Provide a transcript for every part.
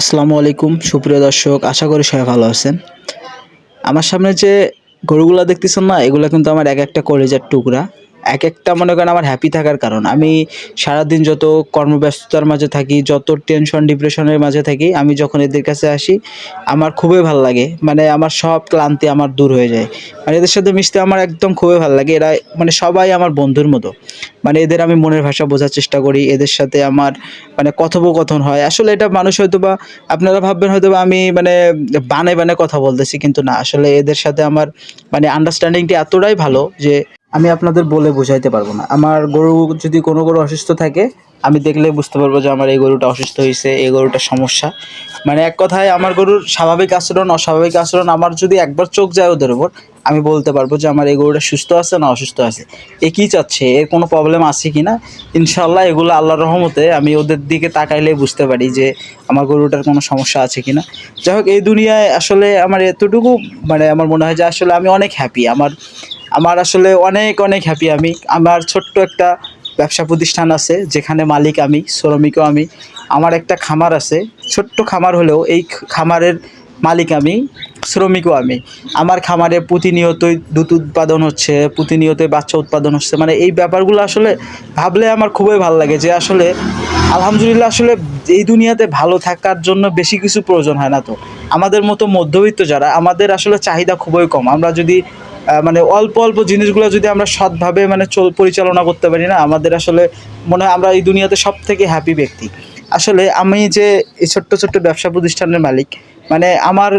আসসালামু আলাইকুম, সুপ্রিয় দর্শক, আশা করি সবাই ভালো আছেন। আমার সামনে যে গরুগুলা দেখতেছেন না, এগুলো কিন্তু আমার এক একটা কলেজের টুকরা। এক একটা মনে করেন আমার হ্যাপি থাকার কারণ। আমি সারাদিন যত কর্মব্যস্ততার মাঝে থাকি, যত টেনশন ডিপ্রেশনের মাঝে থাকি, আমি যখন এদের কাছে আসি, আমার খুবই ভালো লাগে। মানে আমার সব ক্লান্তি আমার দূর হয়ে যায়। মানে এদের সাথে মিশতে আমার একদম খুবই ভালো লাগে। এরা মানে সবাই আমার বন্ধুর মতো। মানে এদের আমি মনের ভাষা বোঝার চেষ্টা করি। এদের সাথে আমার মানে কথোপকথন হয়। আসলে এটা মানুষ হয়তো বা আপনারা ভাববেন হয়তো বা আমি মানে বানে বানে কথা বলতেছি, কিন্তু না। আসলে এদের সাথে আমার মানে আন্ডারস্ট্যান্ডিংটি এতটাই ভালো যে আমি আপনাদের বলে বোঝাইতে পারব না। আমার গরু যদি কোনো গরু অসুস্থ থাকে, আমি দেখলে বুঝতে পারব যে আমার এই গরুটা অসুস্থ হয়েছে এই গরুটার সমস্যা। মানে এক কথায় আমার গরুর স্বাভাবিক আচরণ, অস্বাভাবিক আচরণ আমার যদি একবার চোখ যায় ওদের উপর, আমি বলতে পারব যে আমার এই গরুটা সুস্থ আছে না অসুস্থ আছে। এ কী চাচ্ছে? এর কোনো প্রবলেম আছে কি না? ইনশাল্লাহ এগুলো আল্লাহর রহমতে আমি ওদের দিকে তাকাইলে বুঝতে পারি যে আমার গরুটার কোনো সমস্যা আছে কি না। যাই হোক, এই দুনিয়ায় আসলে আমার এতটুকু মানে আমার মনে হয় যে আসলে আমি অনেক হ্যাপি আমার আমার আসলে অনেক অনেক হ্যাপি আমি। আমার ছোট্ট একটা ব্যবসা প্রতিষ্ঠান আছে, যেখানে মালিক আমি, শ্রমিকও আমি। আমার একটা খামার আছে। ছোট্ট খামার হলেও এই খামারের মালিক আমি, শ্রমিকও আমি। আমার খামারে প্রতিনিয়তই দুধ উৎপাদন হচ্ছে, প্রতিনিয়তই বাচ্চা উৎপাদন হচ্ছে। মানে এই ব্যাপারগুলো আসলে ভাবলে আমার খুবই ভালো লাগে যে আসলে আলহামদুলিল্লাহ আসলে এই দুনিয়াতে ভালো থাকার জন্য বেশি কিছু প্রয়োজন হয় না তো। আমাদের মতো মধ্যবিত্ত যারা, আমাদের আসলে চাহিদা খুবই কম। আমরা যদি মানে অল্প অল্প জিনিসগুলো যদি আমরা সৎভাবে মানে চল পরিচালনা করতে পারি না, আমাদের আসলে মনে হয় আমরা এই দুনিয়াতে সব থেকে হ্যাপি ব্যক্তি। আসলে আমি যে এই ছোট্ট ছোট্ট ব্যবসা প্রতিষ্ঠানের মালিক মানে আমার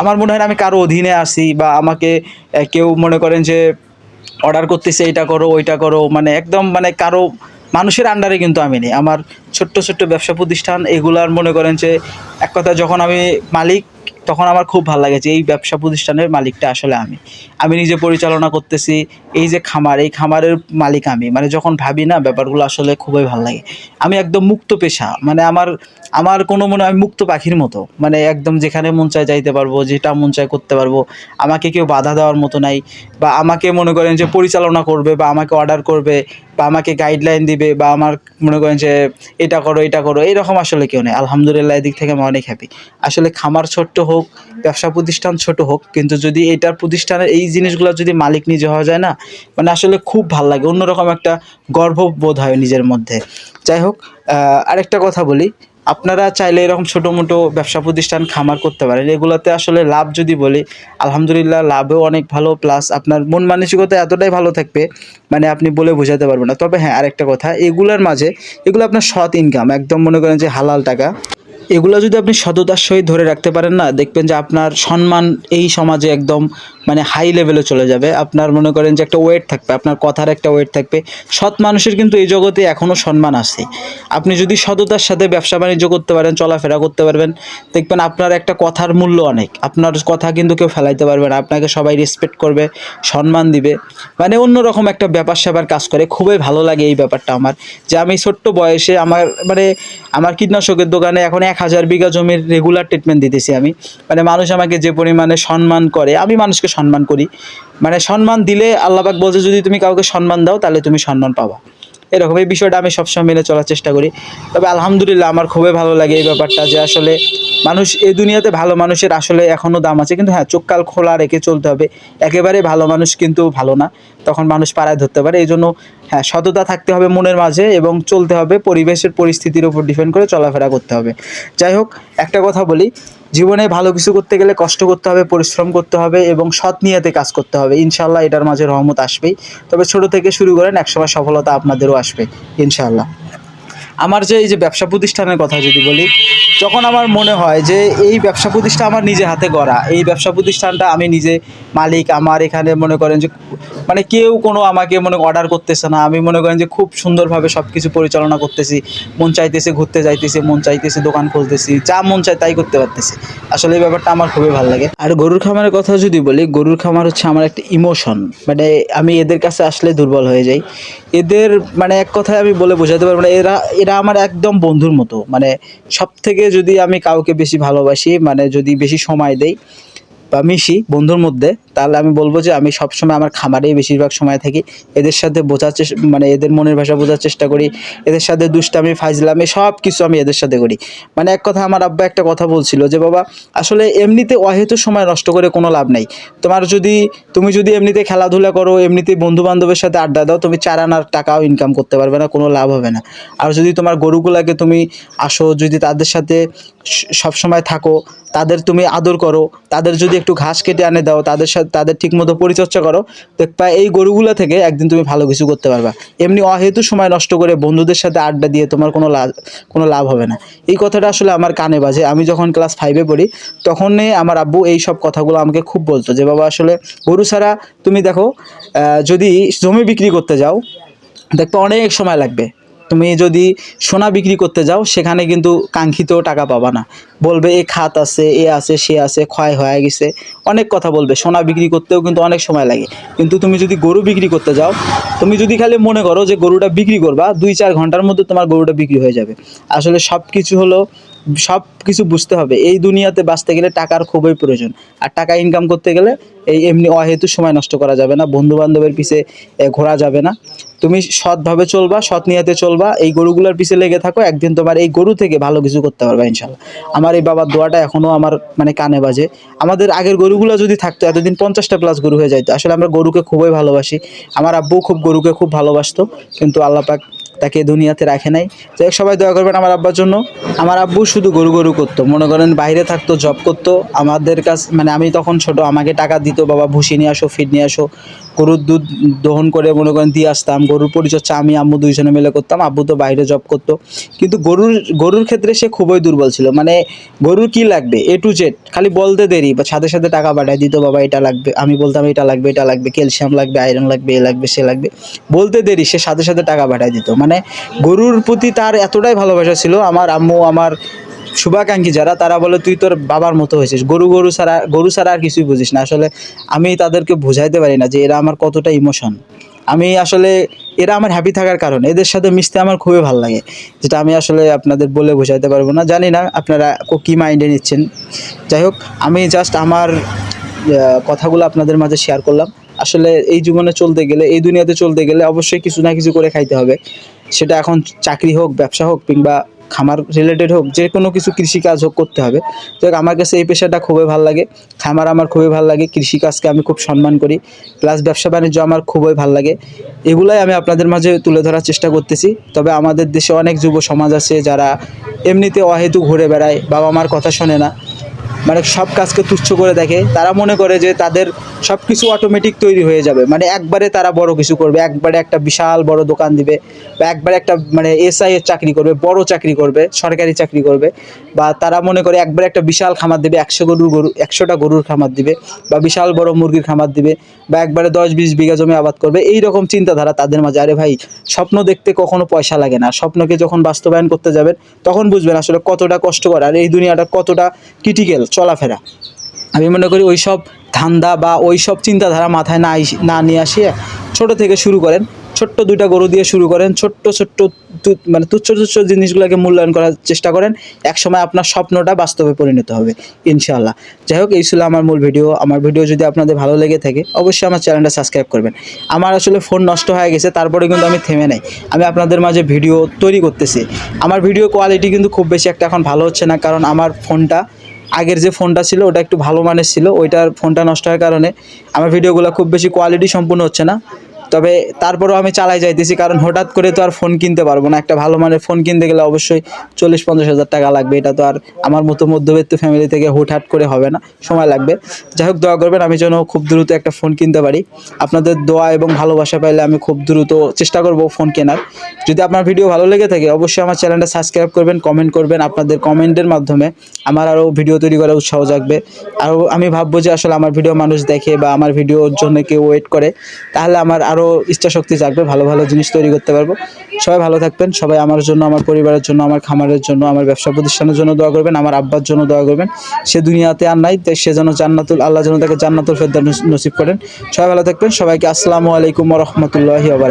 আমার মনে হয় আমি কারও অধীনে আসি বা আমাকে কেউ মনে করেন যে অর্ডার করতেছে এইটা করো, ওইটা করো মানে একদম মানে কারও, মানুষের আন্ডারে কিন্তু আমি নেই। আমার ছোট্ট ছোট্ট ব্যবসা প্রতিষ্ঠান, এগুলার মনে করেন যে এক কথা যখন আমি মালিক তখন আমার খুব ভালো লাগে যে এই ব্যবসা প্রতিষ্ঠানের মালিকটা আসলে আমি। আমি নিজে পরিচালনা করতেছি, এই যে খামার, এই খামারের মালিক আমি। মানে যখন ভাবি না, ব্যাপারগুলো আসলে খুবই ভালো লাগে। আমি একদম মুক্ত পেশা মানে আমার আমার কোনো মনে আমি মুক্ত পাখির মতো। মানে একদম যেখানে মন চায় যাইতে পারব, যেটা মন চায় করতে পারব। আমাকে কেউ বাধা দেওয়ার মতো নাই, বা আমাকে মনে করেন যে পরিচালনা করবে, বা আমাকে অর্ডার করবে। বা আমাকে গাইডলাইন দিবে বা আমার মনে করেন যে এটা করো এটা করো, এরকম আসলে কেউ নেই। আলহামদুলিল্লাহ, এদিক থেকে আমি অনেক হ্যাপি আসলে খামার ছোট্ট হোক, ব্যবসা প্রতিষ্ঠান ছোট হোক, কিন্তু যদি এটার প্রতিষ্ঠানের এই জিনিসগুলো যদি মালিক নিজে হওয়া যায় না মানে আসলে খুব ভালো লাগে। অন্যরকম একটা গর্ববোধ হয় নিজের মধ্যে। যাই হোক আরেকটা কথা বলি। আপনারা চাইলে এরকম ছোটো মোটো ব্যবসা প্রতিষ্ঠান খামার করতে পারেন। এগুলোতে আসলে লাভ যদি বলি, আলহামদুলিল্লাহ লাভও অনেক ভালো প্লাস আপনার মন মানসিকতা এতটাই ভালো থাকবে মানে আপনি বলে বোঝাতে পারবেন না। তবে হ্যাঁ আরেকটা কথা, এগুলোর মাঝে, এগুলো আপনার সৎ ইনকাম একদম মনে করেন যে হালাল টাকা। এগুলো যদি আপনি সততার সহিত ধরে রাখতে পারেন না, দেখবেন যে আপনার সম্মান এই সমাজে একদম মানে হাই লেভেলে চলে যাবে। আপনার মনে করেন যে একটা ওয়েট থাকবে, আপনার কথার একটা ওয়েট থাকবে। সৎ মানুষের কিন্তু এই জগতে এখনও সম্মান আছে। আপনি যদি সততার সাথে ব্যবসা বাণিজ্য করতে পারেন, চলাফেরা করতে পারবেন, দেখবেন আপনার একটা কথার মূল্য অনেক। আপনার কথা কিন্তু কেউ ফেলাইতে পারবে না। আপনাকে সবাই রেসপেক্ট করবে, সম্মান দিবে। মানে অন্যরকম একটা ব্যাপার স্যাপার কাজ করে। খুবই ভালো লাগে এই ব্যাপারটা আমার। যে আমি ছোট্ট বয়সে আমার মানে আমার কীটনাশকের দোকানে এখন এক হাজার বিঘা জমির রেগুলার ট্রিটমেন্ট দিতেছি আমি। মানে মানুষ আমাকে যে পরিমাণে সম্মান করে, আমি মানুষকে সম্মান করি। মানে সম্মান দিলে আল্লাহবাক বলছে, যদি তুমি কাউকে সম্মান দাও, তাহলে তুমি সম্মান পাবা। এরকম, এই বিষয়টা আমি সবসময় মেনে চলার চেষ্টা করি। তবে আলহামদুলিল্লাহ আমার খুবই ভালো লাগে এই ব্যাপারটা যে আসলে মানুষ, এই দুনিয়াতে ভালো মানুষের আসলে এখনও দাম আছে। কিন্তু হ্যাঁ চোখ কাল খোলা রেখে চলতে হবে। একেবারে ভালো মানুষ কিন্তু ভালো না। তখন মানুষ পাড়ায় ধরতে পারে। এই জন্য হ্যাঁ সততা থাকতে হবে মনের মাঝে এবং চলতে হবে। পরিবেশের পরিস্থিতির উপর ডিপেন্ড করে চলাফেরা করতে হবে। যাই হোক, একটা কথা বলি। জীবনে ভালো কিছু করতে গেলে কষ্ট করতে হবে, পরিশ্রম করতে হবে এবং সৎ নিয়তে কাজ করতে হবে। ইনশাল্লাহ এটার মাঝে রহমত আসবেই। তবে ছোট থেকে শুরু করেন, একসময় সফলতা আপনাদেরও আসবে ইনশাল্লাহ আমার যে এই যে ব্যবসা প্রতিষ্ঠানের কথা যদি বলি, যখন আমার মনে হয় যে এই ব্যবসা প্রতিষ্ঠান আমার নিজে হাতে গড়া, এই ব্যবসা প্রতিষ্ঠানটা আমি নিজে মালিক, আমার এখানে মনে করেন যে মানে কেউ কোনো আমাকে মনে অর্ডার করতেছে না, আমি মনে করেন যে খুব সুন্দরভাবে সব কিছু পরিচালনা করতেছি, মন চাইতেছে ঘুরতে যাইতেছে, মন চাইতেছে দোকান খুলতেছি, যা মন চায় তাই করতে পারতেছি। আসলে এই ব্যাপারটা আমার খুবই ভালো লাগে। আর গরুর খামারের কথা যদি বলি, গরুর খামার হচ্ছে আমার একটা ইমোশন মানে আমি এদের কাছে আসলে দুর্বল হয়ে যাই। এদের মানে এক কথায় আমি বলে বোঝাতে পারব না এরা এরা আমার একদম বন্ধুর মতো। মানে সব থেকে যদি আমি কাউকে বেশি ভালোবাসি মানে যদি বেশি সময় দেই বা মিশি বন্ধুর মধ্যে তাহলে আমি বলব যে আমি সবসময় আমার খামারেই বেশিরভাগ সময় থাকি। এদের সাথে বোঝার চেষ্টা মানে এদের মনের ভাষা বোঝার চেষ্টা করি। এদের সাথে দুষ্টামি, ফাইজলামি সব কিছু আমি এদের সাথে করি। মানে এক কথা আমার আব্বা একটা কথা বলছিল যে, বাবা, আসলে এমনিতে অহেতু সময় নষ্ট করে কোনো লাভ নেই। তোমার যদি, তুমি যদি এমনিতে খেলাধুলা করো, এমনিতে বন্ধু বান্ধবের সাথে আড্ডা দাও, তুমি চার আনার টাকাও ইনকাম করতে পারবে না, কোনো লাভ হবে না। আর যদি তোমার গরুগুলাকে তুমি আসো, যদি তাদের সাথে সব সময় থাকো, তাদের তুমি আদর করো, তাদের যদি একটু ঘাস কেটে আনে দাও, তাদের সাথে তাদের ঠিকমতো পরিচর্যা করো। দেখবা এই গরুগুলা থেকে একদিন তুমি ভালো কিছু করতে পারবা। এমনি অহেতু সময় নষ্ট করে বন্ধুদের সাথে আড্ডা দিয়ে তোমার কোনো লাভ কোনো লাভ হবে না। এই কথাটা আসলে আমার কানে বাজে। আমি যখন ক্লাস ফাইভে পড়ি, তখনই আমার আব্বু এই সব কথাগুলো আমাকে খুব বলতো যে, বাবা, আসলে গরু ছাড়া তুমি দেখো যদি জমি বিক্রি করতে যাও, দেখবে অনেক সময় লাগবে। তুমি যদি সোনা বিক্রি করতে যাও, সেখানে কিন্তু কাঙ্ক্ষিত টাকা পাবা না। বলবে, এ খাত আছে, এ আছে, সে আছে, ক্ষয় হয়ে গেছে। অনেক কথা বলবে, সোনা বিক্রি করতেও কিন্তু অনেক সময় লাগে। কিন্তু তুমি যদি গরু বিক্রি করতে যাও, তুমি যদি খালি মনে করো যে গরুটা বিক্রি করবা, দুই চার ঘণ্টার মধ্যে তোমার গরুটা বিক্রি হয়ে যাবে। আসলে সব কিছু হলো সব কিছু বুঝতে হবে, এই দুনিয়াতে বাঁচতে গেলে টাকার খুবই প্রয়োজন। আর টাকা ইনকাম করতে গেলে, এই এমনি অহেতু সময় নষ্ট করা যাবে না বন্ধু বান্ধবের পিছে ঘোরা যাবে না। তুমি সৎভাবে চলবা, সৎ নিয়াতে চলবা, এই গরুগুলোর পিছে লেগে থাকো, একদিন তোমার এই গরু থেকে ভালো কিছু করতে পারবা ইনশাল্লাহ আমার এই বাবার দোয়াটা এখনও আমার মানে কানে বাজে। আমাদের আগের গরুগুলো যদি থাকতো, এতদিন পঞ্চাশটা প্লাস গরু হয়ে যাইতো। আসলে আমরা গরুকে খুবই ভালোবাসি। আমার আব্বু খুব গরুকে খুব ভালোবাসতো, কিন্তু আল্লাহ পাক তাকে দুনিয়াতে রাখে নাই। যাই সবাই দোয়া করবেন আমার আব্বার জন্য। আমার আব্বু শুধু গরু গরু করতো। মনে করেন বাইরে থাকতো জব করতো। আমাদের কাছ মানে আমি তখন ছোট, আমাকে টাকা দিত, বাবা ভুসি নিয়ে আসো, ফিড নিয়ে আসো, গরুর দুধ দহন করে মনে করেন দিয়ে আসতাম। গরুর পরিচর্যা আমি, আম্মু দুইজনে মিলে করতাম, আব্বু তো বাইরে জব করতো। কিন্তু গরুর গরুর ক্ষেত্রে সে খুবই দুর্বল ছিল। মানে গরুর কি লাগবে? এ টু জেড খালি বলতে দেরি বা সাথে সাথে টাকা পাঠায় দিত, বাবা, এটা লাগবে। আমি বলতাম, এটা লাগবে এটা লাগবে। ক্যালসিয়াম লাগবে, আয়রন লাগবে, এ লাগবে, সে লাগবে। বলতে দেরি, সে সাথে সাথে টাকা পাঠায় দিত। মানে গরুর প্রতি তার এতটাই ভালোবাসা ছিল। আমার আম্মু, আমার শুভাকাঙ্ক্ষী যারা, তারা বলে, তুই তোর বাবার মতো হয়েছিস। গরু গরু ছাড়া গরু ছাড়া আর কিছুই বুঝিস না। আসলে আমি তাদেরকে বুঝাইতে পারি না যে এরা আমার কতটা ইমোশন। আমি আসলে, এরা আমার হ্যাপি থাকার কারণ, এদের সাথে মিশতে আমার খুবই ভালো লাগে, যেটা আমি আসলে আপনাদের বলে বোঝাইতে পারব না। জানি না আপনারা কি মাইন্ডে নিচ্ছেন। যাই হোক, আমি জাস্ট আমার কথাগুলো আপনাদের মাঝে শেয়ার করলাম। আসলে এই জীবনে চলতে গেলে, এই দুনিয়াতে চলতে গেলে অবশ্যই কিছু না কিছু করে খাইতে হবে। সেটা এখন চাকরি হোক, ব্যবসা হোক কিংবা খামার রিলেটেড হোক, যে কোনো কিছু কৃষিকাজ হোক করতে হবে। তো আমার কাছে এই পেশাটা খুবই ভালো লাগে। খামার আমার খুবই ভালো লাগে। কৃষিকাজকে আমি খুব সম্মান করি। প্লাস ব্যবসা বাণিজ্য আমার খুবই ভালো লাগে। এগুলাই আমি আপনাদের মাঝে তুলে ধরার চেষ্টা করতেছি। তবে আমাদের দেশে অনেক যুব সমাজ আছে যারা এমনিতে অহেতু ঘুরে বেড়ায় বাবা মার কথা শোনে না। মানে সব কাজকে তুচ্ছ করে দেখে। তারা মনে করে যে তাদের সব কিছু অটোমেটিক তৈরি হয়ে যাবে। মানে একবারে তারা বড় কিছু করবে, একবারে একটা বিশাল বড় দোকান দিবে, বা একবারে একটা মানে এসআই এর চাকরি করবে, বড় চাকরি করবে, সরকারি চাকরি করবে, বা তারা মনে করে একবারে একটা বিশাল খামার দিবে, একশো গরুর গরু, একশোটা গরুর খামার দিবে, বা বিশাল বড় মুরগির খামার দিবে, বা একবারে দশ বিশ বিঘা জমি আবাদ করবে। এই রকম চিন্তাধারা তাদের মাঝে। আরে ভাই, স্বপ্ন দেখতে কখনো পয়সা লাগে না। স্বপ্নকে যখন বাস্তবায়ন করতে যাবেন, তখন বুঝবেন আসলে কতটা কষ্টকর, আর এই দুনিয়াটা কতটা ক্রিটিক্যাল চলাফেরা। আমি মনে করি ওই সব ধান্দা বা ওই সব চিন্তাধারা মাথায় না না নিয়ে আসিয়ে ছোট থেকে শুরু করেন। ছোট্ট দুইটা গরু দিয়ে শুরু করেন। ছোট্ট ছোট্ট মানে তুচ্ছ তুচ্ছ জিনিসগুলোকে মূল্যায়ন করার চেষ্টা করেন। একসময় আপনার স্বপ্নটা বাস্তবে পরিণত হবে, ইনশাআল্লাহ। যাই হোক, এই ছিল আমার মূল ভিডিও। আমার ভিডিও যদি আপনাদের ভালো লেগে থাকে, অবশ্যই আমার চ্যানেলটা সাবস্ক্রাইব করবেন। আমার আসলে ফোন নষ্ট হয়ে গেছে, তারপরে কিন্তু আমি থেমে নেই। আমি আপনাদের মাঝে ভিডিও তৈরি করতেছি। আমার ভিডিও কোয়ালিটি কিন্তু খুব বেশি একটা এখন ভালো হচ্ছে না, কারণ আমার ফোনটা আগের যে ফোনটা ছিল, ওটা একটু ভালো মানের ছিল, ওইটার ফোনটা নষ্ট হওয়ার কারণে আমার ভিডিওগুলো খুব বেশি কোয়ালিটি সম্পূর্ণ হচ্ছে না। তবে তারপরেও আমি চালাই যাইতেছি, কারণ হঠাৎ করে তো আর ফোন কিনতে পারব না। একটা ভালো মানের ফোন কিনতে গেলে অবশ্যই চল্লিশ পঞ্চাশ হাজার টাকা লাগবে। এটা তো আর আমার মতো মধ্যবিত্ত ফ্যামিলি থেকে হুটহাট করে হবে না, সময় লাগবে। যাই হোক, দোয়া করবেন, আমি যেন খুব দ্রুত একটা ফোন কিনতে পারি। আপনাদের দোয়া এবং ভালোবাসা পাইলে আমি খুব দ্রুত চেষ্টা করব ফোন কেনার। যদি আপনার ভিডিও ভালো লেগে থাকে, অবশ্যই আমার চ্যানেলটা সাবস্ক্রাইব করবেন কমেন্ট করবেন। আপনাদের কমেন্টের মাধ্যমে আমার আরও ভিডিও তৈরি করার উৎসাহ জাগবে। আরও আমি ভাববো যে আসলে আমার ভিডিও মানুষ দেখে বা আমার ভিডিওর জন্য কেউ ওয়েট করে। তাহলে আমার আরও ইচ্ছা শক্তি জাগবে, ভালো ভালো জিনিস তৈরি করতে পারব। সবাই ভালো থাকবেন, সবাই আমার জন্য, আমার পরিবারের জন্য, আমার খামারের জন্য, আমার ব্যবসা প্রতিষ্ঠানের জন্য দোয়া করবেন, আমার আব্বার জন্য দোয়া করবেন। সে দুনিয়াতে আর নাই, তাই সে যেন জান্নাতুল, আল্লাহ যেন তাকে জান্নাতুল ফেদার নসিব করেন। সবাই ভালো থাকবেন, সবাইকে আসসালামু আলাইকুম রহমতুল্লাহি আবার